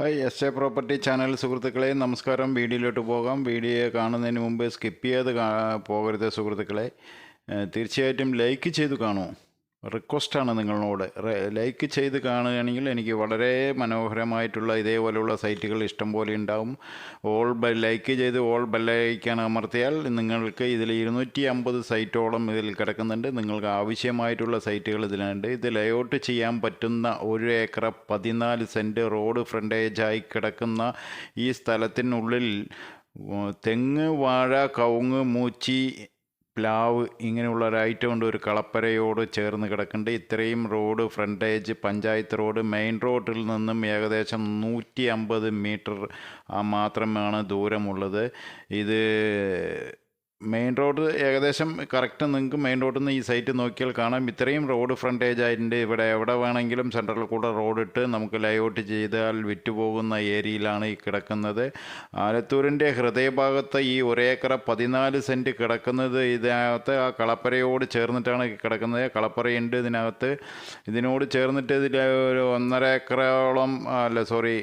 Hi S A property channel സുഹൃത്തുക്കളെ നമസ്കാരം. വീഡിയോയിലോട്ട് പോകാം. വീഡിയോ കാണുന്നതിന് മുമ്പ് സ്കിപ്പ് ചെയ്ത് കാ- പോകരുത് സുഹൃത്തുക്കളെ. തീർച്ചയായിട്ടും ലൈക്ക് ചെയ്ത് കാണൂ. റിക്വസ്റ്റാണ് നിങ്ങളോട്. ലൈക്ക് ചെയ്ത് കാണുകയാണെങ്കിൽ എനിക്ക് വളരെ മനോഹരമായിട്ടുള്ള ഇതേപോലെയുള്ള സൈറ്റുകൾ ഇഷ്ടം പോലെ ഉണ്ടാവും. ഓൾ ബെൽ ലൈക്ക് ചെയ്ത് ഓൾ ബെല്ലൈക്കാൻ അമർത്തിയാൽ നിങ്ങൾക്ക് ഇതിൽ ഇരുന്നൂറ്റി അമ്പത് സൈറ്റോളം ഇതിൽ കിടക്കുന്നുണ്ട്. നിങ്ങൾക്ക് ആവശ്യമായിട്ടുള്ള സൈറ്റുകൾ ഇതിലുണ്ട്. ഇത് ലേഔട്ട് ചെയ്യാൻ പറ്റുന്ന ഒരു ഏക്കർ പതിനാല് സെന്റ് റോഡ് ഫ്രണ്ടേജായി കിടക്കുന്ന ഈ സ്ഥലത്തിനുള്ളിൽ തെങ്ങ് വാഴ കവുങ്ങ് മൂച്ചി പ്ലാവ് ഇങ്ങനെയുള്ള ഒരു ഐറ്റം ഉണ്ട് ഒരു കളപ്പരയോട് ചേർന്ന് കിടക്കുന്നുണ്ട്. ഇത്രയും road frontage panchayat road main റോഡിൽ നിന്നും ഏകദേശം നൂറ്റി അമ്പത് മീറ്റർ മാത്രമാണ് ദൂരമുള്ളത്. ഇത് മെയിൻ റോഡ് ഏകദേശം കറക്റ്റ് നിങ്ങൾക്ക് മെയിൻ റോഡിൽ നിന്ന് ഈ സൈറ്റ് നോക്കിയാൽ കാണാം. ഇത്രയും റോഡ് ഫ്രണ്ടേജ് ആയിട്ടുണ്ട്. ഇവിടെ എവിടെ വേണമെങ്കിലും സെൻട്രൽ കൂടെ റോഡ് ഇട്ട് നമുക്ക് ലൈഔട്ട് ചെയ്താൽ വിറ്റുപോകുന്ന ഏരിയയിലാണ് ഈ കിടക്കുന്നത്. ആലത്തൂരിന്റെ ഹൃദയഭാഗത്ത് ഈ ഒരേക്കറ പതിനാല് സെന്റ് കിടക്കുന്നത് ഇതിനകത്ത്. ആ കളപ്പരയോട് ചേർന്നിട്ടാണ് കിടക്കുന്നത്. കളപ്പരയുണ്ട് ഇതിനകത്ത്. ഇതിനോട് ചേർന്നിട്ട് ഇതിൽ ഒരു ഒന്നര ഏക്കറോളം അല്ല സോറി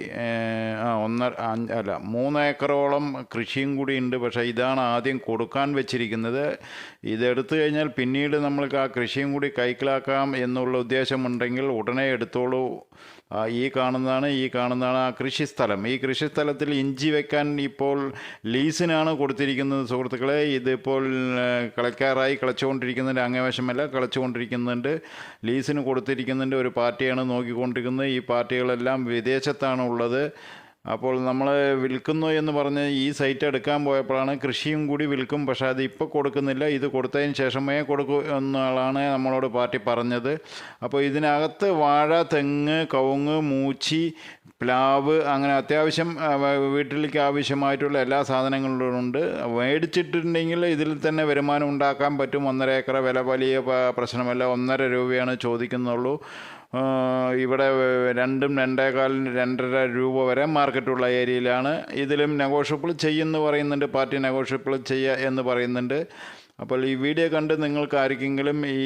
ഒന്നര അല്ല മൂന്ന് ഏക്കറോളം കൃഷിയും കൂടി ഉണ്ട്. പക്ഷേ ഇതാണ് ആദ്യം കൊടുക്കാൻ വെച്ചിരിക്കുന്നത്. ഇതെടുത്തു കഴിഞ്ഞാൽ പിന്നീട് നമ്മൾക്ക് ആ കൃഷിയും കൂടി കൈക്കലാക്കാം എന്നുള്ള ഉദ്ദേശമുണ്ടെങ്കിൽ ഉടനെ എടുത്തോളൂ. ഈ കാണുന്നതാണ് ഈ കാണുന്നതാണ് ആ കൃഷിസ്ഥലം. ഈ കൃഷിസ്ഥലത്തിൽ ഇഞ്ചി വെക്കാൻ ഇപ്പോൾ ലീസിനാണ് കൊടുത്തിരിക്കുന്നത് സുഹൃത്തുക്കളെ. ഇതിപ്പോൾ കളക്കാറായി കിളയ്ക്കാറായി അംഗവശമല്ല കിളച്ചുകൊണ്ടിരിക്കുന്നുണ്ട് ലീസിന് കൊടുത്തിരിക്കുന്നതിന്റെ ഒരു പാർട്ടിയാണ് നോക്കിക്കൊണ്ടിരിക്കുന്നത്. ഈ പാർട്ടികളെല്ലാം വിദേശത്താണ് ഉള്ളത് അപ്പോൾ നമ്മൾ വിൽക്കുന്നു എന്ന് പറഞ്ഞ് ഈ സൈറ്റ് എടുക്കാൻ പോയപ്പോഴാണ് കൃഷിയും കൂടി വിൽക്കും. പക്ഷേ അത് ഇപ്പോൾ കൊടുക്കുന്നില്ല. ഇത് കൊടുത്തതിന് ശേഷമേ കൊടുക്കൂ എന്നുള്ളതാണ് നമ്മളോട് പാർട്ടി പറഞ്ഞത്. അപ്പോൾ ഇതിനകത്ത് വാഴ തെങ്ങ് കവുങ്ങ് മൂച്ചി പ്ലാവ് അങ്ങനെ അത്യാവശ്യം വീട്ടിലേക്ക് ആവശ്യമായിട്ടുള്ള എല്ലാ സാധനങ്ങളും ഉണ്ട്. മേടിച്ചിട്ടുണ്ടെങ്കിൽ ഇതിൽ തന്നെ വരുമാനം ഉണ്ടാക്കാൻ പറ്റും. ഒന്നര ഏക്കർ വില വലിയ പ്രശ്നമല്ല. ഒന്നര രൂപയാണ് ചോദിക്കുന്നുള്ളൂ. ഇവിടെ രണ്ടും രണ്ടേകാലിന് രണ്ടര രൂപ വരെ മാർക്കറ്റുള്ള ഏരിയയിലാണ്. ഇതിലും നെഗോഷ്യബിൾ ചെയ്യുമെന്ന് പറയുന്നുണ്ട് പാർട്ടി നെഗോഷ്യബിൾ ചെയ്യുക എന്ന് പറയുന്നുണ്ട്. അപ്പോൾ ഈ വീഡിയോ കണ്ട് നിങ്ങൾക്ക് ആർക്കെങ്കിലും ഈ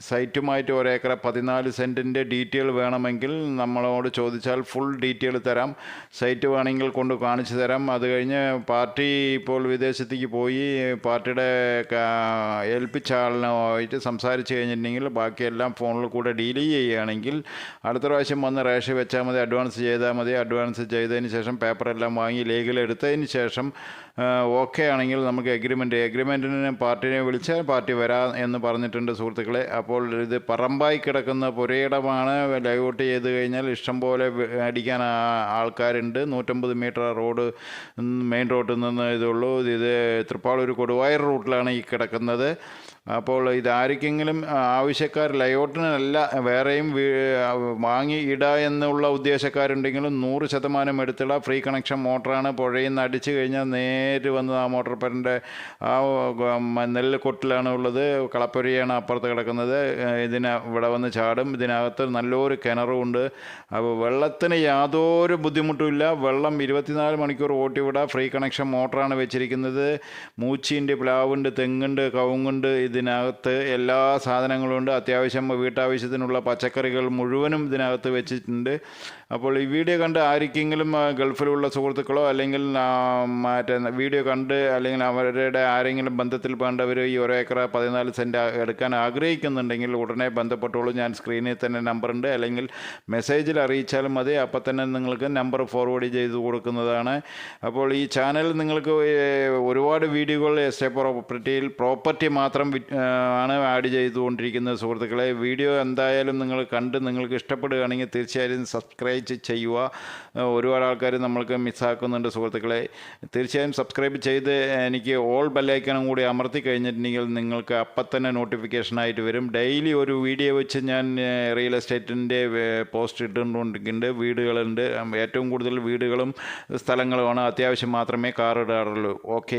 സൈറ്റുമായിട്ട് ഒരേക്കർ പതിനാല് സെന്റിന്റെ ഡീറ്റെയിൽ വേണമെങ്കിൽ നമ്മളോട് ചോദിച്ചാൽ ഫുൾ ഡീറ്റെയിൽ തരാം. സൈറ്റ് വേണമെങ്കിൽ കൊണ്ട് കാണിച്ചു തരാം. അത് കഴിഞ്ഞ് പാർട്ടി ഇപ്പോൾ വിദേശത്തേക്ക് പോയി പാർട്ടിയുടെ ഏൽപ്പിച്ച ആളിനുമായിട്ട് സംസാരിച്ച് കഴിഞ്ഞിട്ടുണ്ടെങ്കിൽ ബാക്കിയെല്ലാം ഫോണിൽ കൂടെ ഡീൽ ചെയ്യുകയാണെങ്കിൽ അടുത്ത പ്രാവശ്യം വന്ന് റേഷൻ വെച്ചാൽ മതി അഡ്വാൻസ് ചെയ്താൽ മതി. അഡ്വാൻസ് ചെയ്തതിന് ശേഷം പേപ്പറെല്ലാം വാങ്ങി ലീഗൽ എടുത്തതിന് ശേഷം ഓക്കെ ആണെങ്കിൽ നമുക്ക് എഗ്രിമെന്റ് എഗ്രിമെന്റിന് പാർട്ടിനെ വിളിച്ചാൽ പാർട്ടി വരാം എന്ന് പറഞ്ഞിട്ടുണ്ട് സുഹൃത്തുക്കളെ. അപ്പോൾ ഇത് പറമ്പായി കിടക്കുന്ന പുരയിടമാണ്. ലൈവൗട്ട് ചെയ്ത് കഴിഞ്ഞാൽ ഇഷ്ടം പോലെ അടിക്കാൻ ആൾക്കാരുണ്ട്. നൂറ്റമ്പത് മീറ്റർ റോഡ് മെയിൻ റോഡിൽ നിന്ന് ഇതുള്ളൂ. ഇത് തൃപ്പാളൂർ കൊടുവായൂർ റൂട്ടിലാണ് ഈ കിടക്കുന്നത്. അപ്പോൾ ഇതാർക്കെങ്കിലും ആവശ്യക്കാർ ലയോട്ടിനല്ല വേറെയും വാങ്ങി ഇട എന്നുള്ള ഉദ്ദേശക്കാരുണ്ടെങ്കിലും നൂറ് ശതമാനം എടുത്തിട. ഫ്രീ കണക്ഷൻ മോട്ടറാണ് പുഴയിൽ നിന്ന് അടിച്ചു കഴിഞ്ഞാൽ നേര് വന്ന് ആ മോട്ടോർ പരന്റെ ആ നെല്ല് കൊട്ടിലാണ് ഉള്ളത്. കളപ്പൊരിയാണ് അപ്പുറത്ത് കിടക്കുന്നത്. ഇതിന് ഇവിടെ വന്ന് ചാടും. ഇതിനകത്ത് നല്ലൊരു കിണറും ഉണ്ട് അപ്പോൾ വെള്ളത്തിന് യാതൊരു ബുദ്ധിമുട്ടുമില്ല വെള്ളം ഇരുപത്തിനാല് മണിക്കൂർ ഓട്ടിവിടാം. ഫ്രീ കണക്ഷൻ മോട്ടറാണ് വെച്ചിരിക്കുന്നത്. മൂച്ചിന്റെ പ്ലാവുണ്ട് തെങ്ങുണ്ട് കവുങ്ങുണ്ട്. ഇതിനകത്ത് എല്ലാ സാധനങ്ങളും ഉണ്ട്. അത്യാവശ്യം വീട്ടാവശ്യത്തിനുള്ള പച്ചക്കറികൾ മുഴുവനും ഇതിനകത്ത് വെച്ചിട്ടുണ്ട്. അപ്പോൾ ഈ വീഡിയോ കണ്ട് ആർക്കെങ്കിലും ഗൾഫിലുള്ള സുഹൃത്തുക്കളോ അല്ലെങ്കിൽ മറ്റേ വീഡിയോ കണ്ട് അല്ലെങ്കിൽ അവരുടെ ആരെങ്കിലും ബന്ധത്തിൽ വേണ്ടവർ ഈ ഒരു ഏക്കർ പതിനാല് സെന്റ് എടുക്കാൻ ആഗ്രഹിക്കുന്നുണ്ടെങ്കിൽ ഉടനെ ബന്ധപ്പെട്ടോളൂ. ഞാൻ സ്ക്രീനിൽ തന്നെ നമ്പറുണ്ട് അല്ലെങ്കിൽ മെസ്സേജിൽ അറിയിച്ചാലും മതി. അപ്പം തന്നെ നിങ്ങൾക്ക് നമ്പർ ഫോർവേഡ് ചെയ്ത് കൊടുക്കുന്നതാണ്. അപ്പോൾ ഈ ചാനൽ നിങ്ങൾക്ക് ഒരുപാട് വീഡിയോകൾ എസ്റ്റേ പ്രോപ്പർട്ടിയിൽ പ്രോപ്പർട്ടി മാത്രം ആണ് ആഡ് ചെയ്തുകൊണ്ടിരിക്കുന്നത്. സുഹൃത്തുക്കളെ വീഡിയോ എന്തായാലും നിങ്ങൾ കണ്ട് നിങ്ങൾക്ക് ഇഷ്ടപ്പെടുകയാണെങ്കിൽ തീർച്ചയായും സബ്സ്ക്രൈബ് ചെയ്യുക. ഒരുപാട് ആൾക്കാർ നമ്മൾക്ക് മിസ്സാക്കുന്നുണ്ട് സുഹൃത്തുക്കളെ. തീർച്ചയായും സബ്സ്ക്രൈബ് ചെയ്ത് എനിക്ക് ഓൾ ബെല്ലൈക്കണം കൂടി അമർത്തി കഴിഞ്ഞിട്ടുണ്ടെങ്കിൽ നിങ്ങൾക്ക് അപ്പം തന്നെ നോട്ടിഫിക്കേഷനായിട്ട് വരും. ഡെയിലി ഒരു വീഡിയോ വെച്ച് ഞാൻ റിയൽ എസ്റ്റേറ്റിന്റെ പോസ്റ്റ് ഇട്ടുകൊണ്ടിരിക്കുന്നുണ്ട് വീടുകളുണ്ട്. ഏറ്റവും കൂടുതൽ വീടുകളും സ്ഥലങ്ങളുമാണ്. അത്യാവശ്യം മാത്രമേ കാർ ഇടാറുള്ളൂ ഓക്കെ.